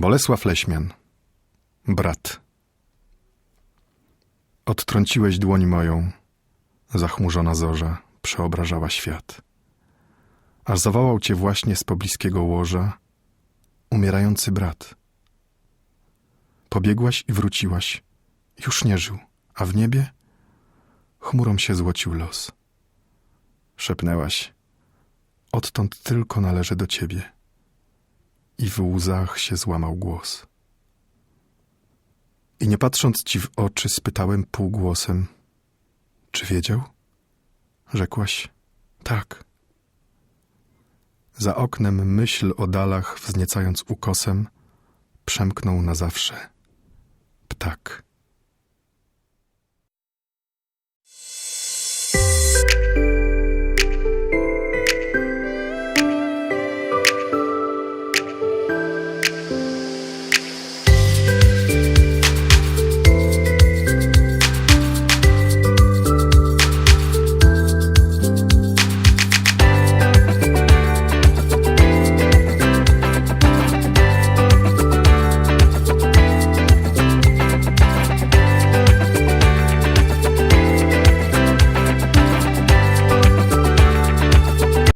Bolesław Leśmian, brat. Odtrąciłeś dłoń moją, zachmurzona zorza przeobrażała świat. Aż zawołał cię właśnie z pobliskiego łoża umierający brat. Pobiegłaś i wróciłaś, już nie żył, a w niebie chmurą się złocił los. Szepnęłaś, odtąd tylko należy do ciebie. I w łzach się złamał głos. I nie patrząc ci w oczy, spytałem półgłosem, czy wiedział? Rzekłaś, tak. Za oknem myśl o dalach, wzniecając ukosem, przemknął na zawsze. Ptak.